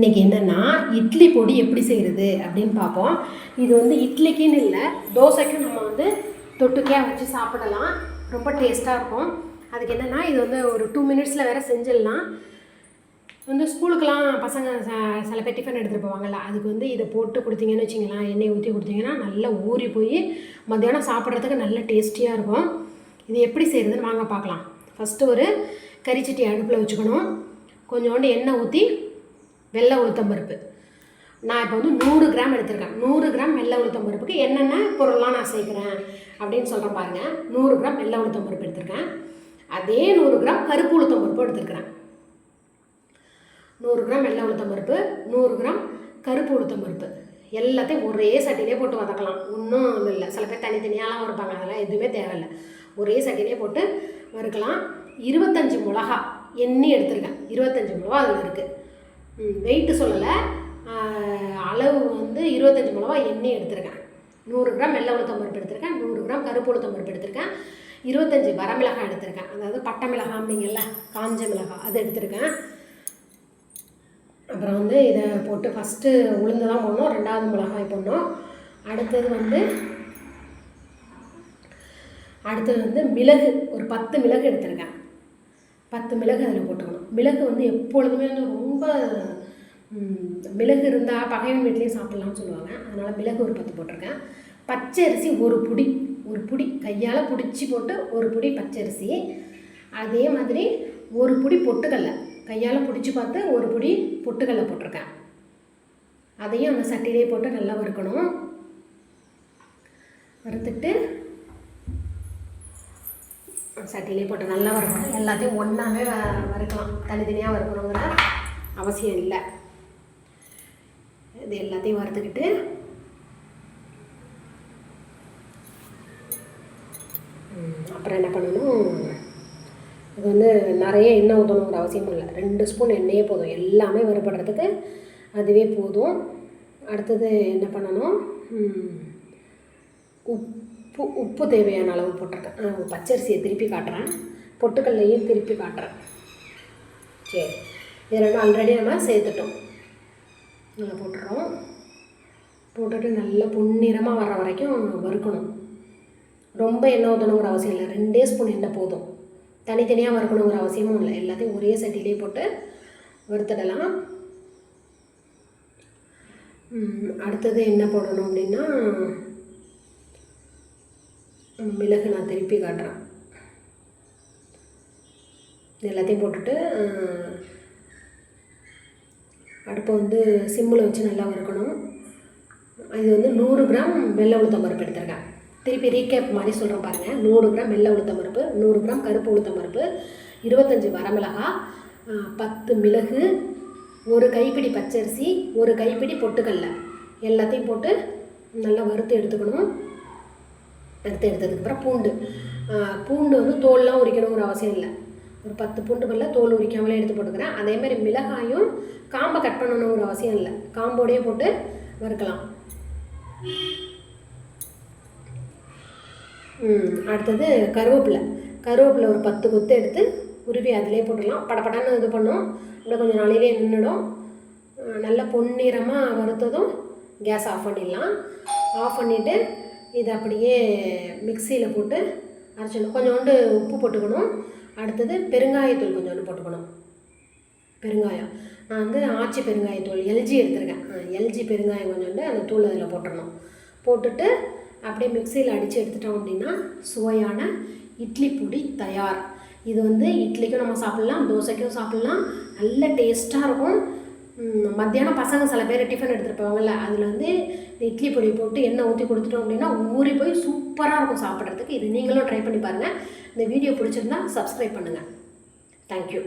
இன்றைக்கி என்னென்னா இட்லி பொடி எப்படி செய்கிறது அப்படின்னு பார்ப்போம். இது வந்து இட்லிக்குன்னு இல்லை தோசைக்கும் நம்ம வந்து தொட்டுக்கையாக வச்சு சாப்பிடலாம். ரொம்ப டேஸ்ட்டாக இருக்கும். அதுக்கு என்னென்னா இது வந்து ஒரு டூ மினிட்ஸில் வேறு செஞ்சிடலாம். வந்து ஸ்கூலுக்கெலாம் பசங்க ச- சில பேர் டிஃபன் எடுத்துகிட்டு போவாங்கல்ல அதுக்கு வந்து இதை போட்டு கொடுத்தீங்கன்னு வச்சிங்களேன் எண்ணெய் ஊற்றி கொடுத்தீங்கன்னா நல்லா ஊறி போய் மத்தியானம் சாப்பிட்றதுக்கு நல்ல டேஸ்டியாக இருக்கும். இது எப்படி செய்கிறதுன்னு வாங்க பார்க்கலாம். ஃபஸ்ட்டு ஒரு கறிச்சட்டி அடுப்பில் வச்சுக்கணும். கொஞ்சோண்டு எண்ணெய் ஊற்றி வெள்ளை உளுத்தம் பருப்பு. நான் இப்போ வந்து நூறு கிராம் எடுத்திருக்கேன். நூறு கிராம் வெள்ளை உளுத்தம் பருப்புக்கு என்னென்ன பொருள்லாம் நான் சேர்க்குறேன் அப்படின்னு சொல்கிறேன் பாருங்கள் நூறு கிராம் வெள்ளை உளுத்தம் பருப்பு எடுத்திருக்கேன். அதே நூறு கிராம் கருப்பு உளுத்தம் பருப்பு எடுத்திருக்கிறேன். நூறு கிராம் வெள்ளை உளுத்தம் பருப்பு நூறு கிராம் கருப்பு உளுத்தம் பருப்பு. எல்லாத்தையும் ஒரே சட்டிலே போட்டு வதக்கலாம். ஒன்றும் இது இல்லை. சில பேர் தனித்தனியாலாம் இருப்பாங்க அதெல்லாம் எதுவுமே தேவையில்லை. ஒரே சட்டிலே போட்டு வறுக்கலாம். இருபத்தஞ்சி மிளகா எண்ணி எடுத்திருக்கேன். இருபத்தஞ்சி மிளகா அதில் இருக்குது வெயிட்டு சொல்லலை. அளவு வந்து இருபத்தஞ்சி மிளகா எண்ணெய் எடுத்திருக்கேன். நூறு கிராம் வெள்ளை உளுத்தம் பருப்பு எடுத்திருக்கேன். நூறு கிராம் கருப்பு உளுத்தம் பருப்பு எடுத்திருக்கேன். இருபத்தஞ்சி வரமிளகாய் எடுத்திருக்கேன். அதாவது பட்டை மிளகாய் அப்படிங்கல்ல காஞ்ச மிளகாய் அது எடுத்திருக்கேன். அப்புறம் வந்து இதை போட்டு ஃபஸ்ட்டு உளுந்து தான் போடணும். ரெண்டாவது மிளகாய் போடணும். அடுத்தது வந்து அடுத்தது வந்து மிளகு ஒரு பத்து மிளகு எடுத்திருக்கேன். பத்து மிளகு அதில் போட்டுக்கணும். மிளகு வந்து எப்பொழுதுமே வந்து ரொம்ப மிளகு இருந்தால் பகைவன் வீட்லேயும் சாப்பிட்லாம்னு சொல்லுவாங்க. அதனால் மிளகு ஒரு பத்து போட்டிருக்கேன். பச்சரிசி ஒரு புடி. ஒரு புடி. கையால் பிடிச்சி போட்டு ஒரு புடி பச்சரிசி அதே மாதிரி ஒரு புடி பொட்டுக்கடலை. கையால் பிடிச்சி பார்த்து ஒரு புடி பொட்டுக்கடலை போட்டிருக்கேன். அதையும் அந்த சட்டியிலே போட்டு நல்லா வறுக்கணும். வறுத்துட்டு சட்டிலே போட்டு நல்லா வறுக்கணும். எல்லாத்தையும் ஒன்றாவே வ வறுக்கலாம். தனித்தனியாக வறுக்கணுங்கிற அவசியம் இல்லை. இது எல்லாத்தையும் வறுத்துக்கிட்டு அப்புறம் என்ன பண்ணணும்? இது வந்து நிறைய எண்ணெய் ஊற்றணுங்கிற அவசியம் இல்லை. ரெண்டு ஸ்பூன் எண்ணெயே போதும். எல்லாமே வறுபடுறதுக்கு அதுவே போதும். அடுத்தது என்ன பண்ணணும்? உப்பு உப்பு உப்பு தேவையான அளவு போட்டிருக்கேன். நான் பச்சரிசியை திருப்பி காட்டுறேன். பொட்டுக்கல்லையும் திருப்பி காட்டுறேன். சரி. இது ரெண்டும் ஆல்ரெடி நம்ம சேர்த்துட்டோம். நல்லா போட்டுறோம். போட்டுட்டு நல்லா பொன்னிறமாக வர வரைக்கும் வறுக்கணும். ரொம்ப எண்ணெய் ஊற்றணுங்கிற அவசியம் இல்லை. ரெண்டே ஸ்பூன் எண்ணெய் போதும். தனித்தனியாக வறுக்கணுங்கிற அவசியமும் இல்லை. எல்லாத்தையும் ஒரே சட்டிலே போட்டு வறுத்துடலாம். அடுத்தது என்ன போடணும் அப்படின்னா மிளகு நான் திருப்பி காட்டுறேன். எல்லாத்தையும் போட்டுட்டு அடுப்பை வந்து சிம்மில் வச்சு நல்லா வறுக்கணும். இது வந்து நூறு கிராம் வெள்ளை உளுத்தம் பருப்பு எடுத்திருக்கேன். திருப்பி ரீகேப் மாதிரி சொல்கிறேன் பாருங்கள் நூறு கிராம் வெள்ளை உளுத்தம் பருப்பு நூறு கிராம் கருப்பு உளுத்தம் பருப்பு இருபத்தஞ்சி வரமிளகா பத்து மிளகு ஒரு கைப்பிடி பச்சரிசி ஒரு கைப்பிடி பொட்டுக்கடலை. எல்லாத்தையும் போட்டு நல்லா வறுத்து எடுத்துக்கணும். எடுத்து எடுத்ததுக்கப்புறம் பூண்டு. பூண்டு வந்து தோல்லாம் உரிக்கணுங்கிற அவசியம் இல்லை. ஒரு பத்து பூண்டு பல்ல தோல் உரிக்காமலே எடுத்து போட்டுக்கிறேன். அதே மாதிரி மிளகாயும் காம்பை கட் பண்ணணுங்கிற அவசியம் இல்லை. காம்போடையே போட்டு வறுக்கலாம். அடுத்தது கருவேப்பிலை. கருவேப்பிலை ஒரு பத்து கொத்து எடுத்து உருவி அதிலே போட்டுடலாம். படபடன்னு இது பண்ணும். இன்னும் கொஞ்சம் நாளையிலே நின்றுடும் நல்லா பொன்னிறமாக வறுத்ததும் கேஸ் ஆஃப் பண்ணிடலாம். ஆஃப் பண்ணிவிட்டு இதை அப்படியே மிக்சியில் போட்டு அரைச்சிடணும். கொஞ்சோண்டு உப்பு போட்டுக்கணும். அடுத்தது பெருங்காயத்தூள் கொஞ்சோண்டு போட்டுக்கணும். பெருங்காயம். நான் வந்து ஆச்சி பெருங்காயத்தூள் எல்ஜி எடுத்திருக்கேன். எல்ஜி பெருங்காயம் கொஞ்சோண்டு அந்த தூள் அதில் போட்டுடணும். போட்டுட்டு அப்படியே மிக்சியில் அடித்து எடுத்துட்டோம் அப்படின்னா சுவையான இட்லி பொடி தயார். இது வந்து இட்லிக்கும் நம்ம சாப்பிட்லாம் தோசைக்கும் சாப்பிட்லாம். நல்ல டேஸ்ட்டாக இருக்கும். மத்தியானம் பசங்க சில பேர் டிஃபன் எடுத்துகிட்டு போவாங்கல்ல அதில் வந்து இட்லி பொடி போட்டு எண்ணெய் ஊற்றி கொடுத்துட்டோம் அப்படின்னா ஊறி போய் சூப்பராக இருக்கும் சாப்பிட்றதுக்கு. இது நீங்களும் ட்ரை பண்ணி பாருங்கள் இந்த வீடியோ பிடிச்சிருந்தா சப்ஸ்கிரைப் பண்ணுங்கள் தேங்க்யூ